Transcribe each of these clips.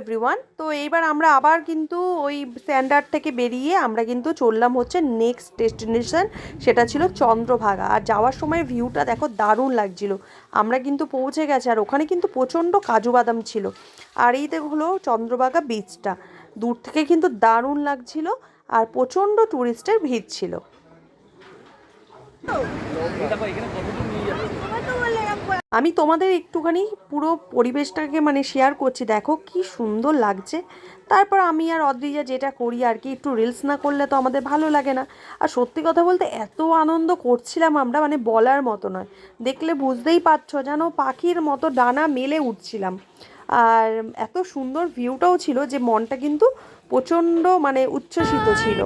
Everyone তো এইবার আমরা আবার কিন্তু ওই স্ট্যান্ডার্ড থেকে বেরিয়ে আমরা কিন্তু চললাম হচ্ছে নেক্সট ডেস্টিনেশন সেটা ছিল চন্দ্রভাগা। আর যাওয়ার সময় ভিউটা দেখো দারুণ লাগছিল। আমরা কিন্তু পৌঁছে গেছি, আর ওখানে কিন্তু প্রচণ্ড কাজু বাদাম ছিল। আর এই হলো চন্দ্রভাগা বিচটা দূর থেকে কিন্তু দারুণ লাগছিল, আর প্রচণ্ড ট্যুরিস্টের ভিড় ছিল। আমি তোমাদের একটুখানি পুরো পরিবেশটাকে মানে শেয়ার করছি। দেখো কি সুন্দর লাগছে। তারপর আমি আর অদ্রিজা যেটা করি আর কি, একটু রিলস না করলে তো আমাদের ভালো লাগে না। আর সত্যি কথা বলতে এত আনন্দ করছিলাম আমরা মানে বলার মতো নয়। দেখলে বুঝতেই পারছ যেন পাখির মতো ডানা মেলে উঠছিলাম। আর এত সুন্দর ভিউটাও ছিল যে মনটা কিন্তু প্রচণ্ড মানে উচ্ছ্বসিত ছিল।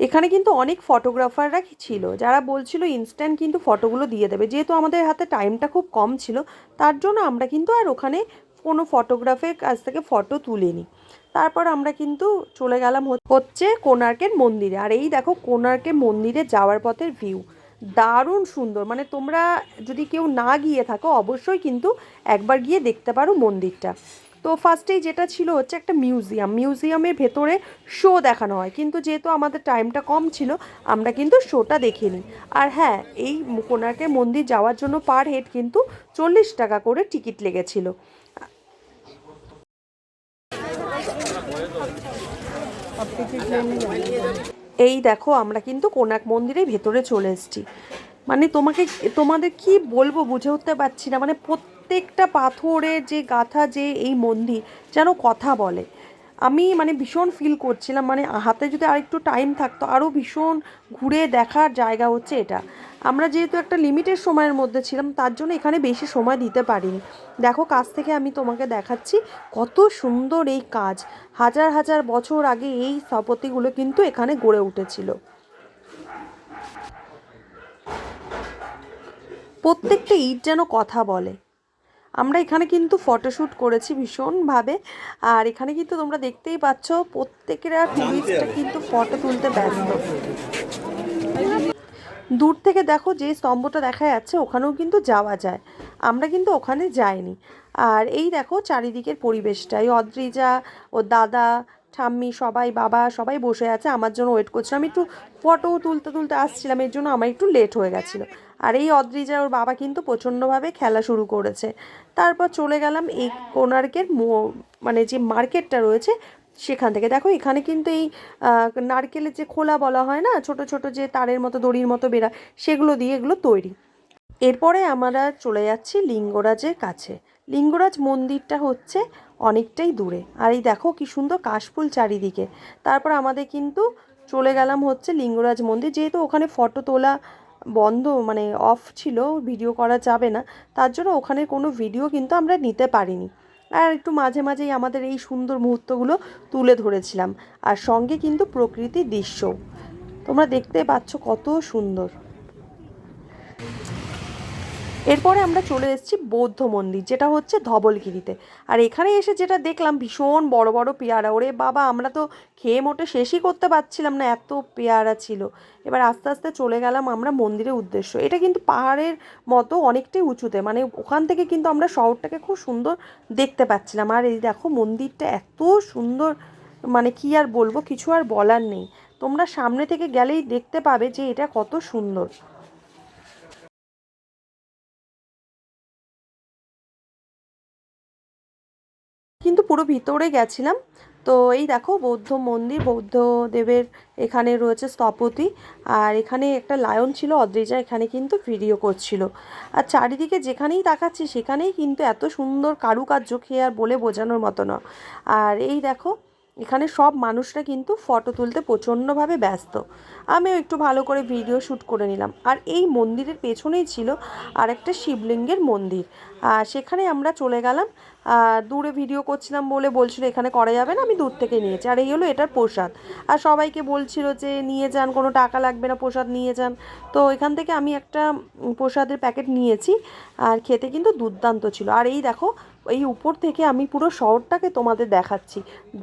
এখানে কিন্তু অনেক ফটোগ্রাফাররা ছিল? যারা বলছিল ইনস্ট্যান্ট কিন্তু ফটোগুলো দিয়ে দেবে। যেহেতু আমাদের হাতে টাইমটা খুব কম ছিল, তার জন্য আমরা কিন্তু আর ওখানে কোনো ফটোগ্রাফের কাছ থেকে ফটো তুলিনি। তারপর আমরা কিন্তু চলে গেলাম হচ- হচ্ছে কোণার্কের মন্দিরে। আর এই দেখো কোণার্কের মন্দিরে যাওয়ার পথের ভিউ দারুণ সুন্দর। মানে তোমরা যদি কেউ না গিয়ে থাকো, অবশ্যই কিন্তু একবার গিয়ে দেখতে পারো মন্দিরটা। তো ফার্স্টেই যেটা ছিল হচ্ছে একটা মিউজিয়াম মিউজিয়ামের ভেতরে শো দেখানো হয়। কিন্তু যেহেতু আমাদের টাইমটা কম ছিল, আমরা কিন্তু শোটা দেখিনি। আর হ্যাঁ এই কোণার্কের মন্দির যাওয়ার জন্য পার হেড কিন্তু চল্লিশ টাকা করে টিকিট লেগেছিল। ট্রেনে এই দেখো, আমরা কিন্তু কোনাক মন্দিরের ভেতরে চলে এসেছি। মানে তোমাকে, তোমাদের কি বলব বুঝে উঠতে পারছি না। মানে প্রত্যেকটা পাথরের যে গাথা, যে এই মন্দির, যেন কথা বলে। আমি মানে ভীষণ ফিল করছিলাম মানে হাতে যদি আরেকটু টাইম থাকতো আরও ভীষণ ঘুরে দেখার জায়গা হচ্ছে এটা। আমরা যেহেতু একটা লিমিটেড সময়ের মধ্যে ছিলাম, তার জন্য এখানে বেশি সময় দিতে পারিনি। দেখো কাছ থেকে আমি তোমাকে দেখাচ্ছি কত সুন্দর এই কাজ। হাজার হাজার বছর আগে এই স্থাপত্যগুলো কিন্তু এখানে গড়ে উঠেছিল। প্রত্যেকটা ইট যেন কথা বলে। আমরা এখানে কিন্তু ফটোশ্যুট করেছি ভীষণভাবে। আর এখানে কিন্তু তোমরা দেখতেই পাচ্ছ প্রত্যেকেরা টুরিস্টরা কিন্তু ফটো তুলতে ব্যস্ত। দূর থেকে দেখো যে স্তম্ভটা দেখা যাচ্ছে ওখানেও কিন্তু যাওয়া যায়। আমরা কিন্তু ওখানে যাইনি। আর এই দেখো চারিদিকের পরিবেশটা। এই অদ্রিজা ও দাদা ঠাম্মি সবাই বাবা সবাই বসে আছে। আমার জন্য ওয়েট করছিল। আমি একটু ফটো তুলতে তুলতে আসছিলাম এর জন্য আমার একটু লেট হয়ে গেছিল। আর এই অদ্রিজা ওর বাবা কিন্তু প্রচণ্ডভাবে খেলা শুরু করেছে। তারপর চলে গেলাম এই কোণার্কের মানে যে মার্কেটটা রয়েছে সেখান থেকে। দেখো এখানে কিন্তু এই নারকেলের যে খোলা বলা হয় না, ছোট ছোট যে তারের মতো, দড়ির মতো বেরা সেগুলো দিয়ে এগুলো তৈরি। এরপরে আমরা চলে যাচ্ছি লিঙ্গরাজের কাছে। লিঙ্গরাজ মন্দিরটা হচ্ছে অনেকটাই দূরে। আর এই দেখো কি সুন্দর কাশফুল চারিদিকে। তারপর আমাদের কিন্তু চলে গেলাম হচ্ছে লিঙ্গরাজ মন্দির, যেহেতু ওখানে ফটো তোলা বন্ধ মানে অফ ছিল ভিডিও করা যাবে না। তার জন্য ওখানে কোনো ভিডিও কিন্তু আমরা নিতে পারিনি। আর একটু মাঝে মাঝেই আমাদের এই সুন্দর মুহূর্তগুলো তুলে ধরেছিলাম। আর সঙ্গে কিন্তু প্রকৃতি দৃশ্য। তোমরা দেখতে পাচ্ছ কত সুন্দর। এরপরে আমরা চলে এসেছি বৌদ্ধ মন্দির, যেটা হচ্ছে ধবলগিরিতে। আর এখানে এসে যেটা দেখলাম, ভীষণ বড় বড় পেয়ারা। ওরে বাবা, আমরা তো খেয়ে মোটে শেষই করতে পারছিলাম না, এত পেয়ারা ছিল। এবার আস্তে আস্তে চলে গেলাম আমরা মন্দিরের উদ্দেশ্য। এটা কিন্তু পাহাড়ের মতো অনেকটাই উঁচুতে মানে ওখান থেকে কিন্তু আমরা শহরটাকে খুব সুন্দর দেখতে পাচ্ছিলাম। আর এই দেখো, মন্দিরটা এত সুন্দর মানে কি আর বলব, কিছু আর বলার নেই। তোমরা সামনে থেকে গেলেই দেখতে পাবে যে এটা কত সুন্দর। কিন্তু পুরো ভিতরে গেছিলাম। তো এই দেখো বৌদ্ধ মন্দির, বৌদ্ধ দেবের এখানে রয়েছে স্থপতি। আর এখানে একটা লায়ন ছিল, অদ্রিজা এখানে কিন্তু ভিডিও করছিল। আর চারিদিকে যেখানেই তাকাচ্ছি, সেখানেই কিন্তু এত সুন্দর কারুকার্য খেয়ে আর বলে বোঝানোর মতো না আর এই দেখো এখানে সব মানুষরা কিন্তু ফটো তুলতে প্রচণ্ডভাবে ব্যস্ত। আমিও একটু ভালো করে ভিডিও শ্যুট করে নিলাম। আর এই মন্দিরের পেছনেই ছিল আরেকটা শিবলিঙ্গের মন্দির। আর সেখানে আমরা চলে গেলাম। দূরে ভিডিও করছিলাম বলে বলছিল এখানে করা যাবে না, আমি দূর থেকে নিয়েছি। আর এই হলো এটার প্রসাদ। আর সবাইকে বলছিল যে নিয়ে যান, কোনো টাকা লাগবে না, প্রসাদ নিয়ে যান। তো এখান থেকে আমি একটা প্রসাদের প্যাকেট নিয়েছি। আর খেতে কিন্তু দুর্দান্ত ছিল। আর এই দেখো এই উপর থেকে আমি পুরো শহরটাকে তোমাদের দেখাচ্ছি।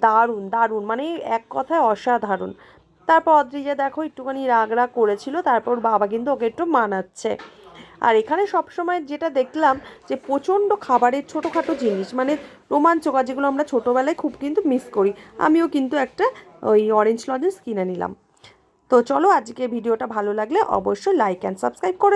দারুণ দারুণ মানে এক কথায় অসাধারণ। তারপর অদ্রিজা দেখো একটুখানি রাগ রাগ করেছিল, তারপর বাবা কিন্তু ওকে একটু মানাচ্ছে। আর এখানে সবসময় যেটা দেখলাম যে প্রচণ্ড খাবারের ছোটোখাটো জিনিস মানে রোমাঞ্চকর, যেগুলো আমরা ছোটোবেলায় খুব কিন্তু মিস করি। আমিও কিন্তু একটা ওই অরেঞ্জ লজেন্স কিনে নিলাম। তো চলো আজকে ভিডিওটা ভালো লাগলে অবশ্যই লাইক অ্যান্ড সাবস্ক্রাইব করে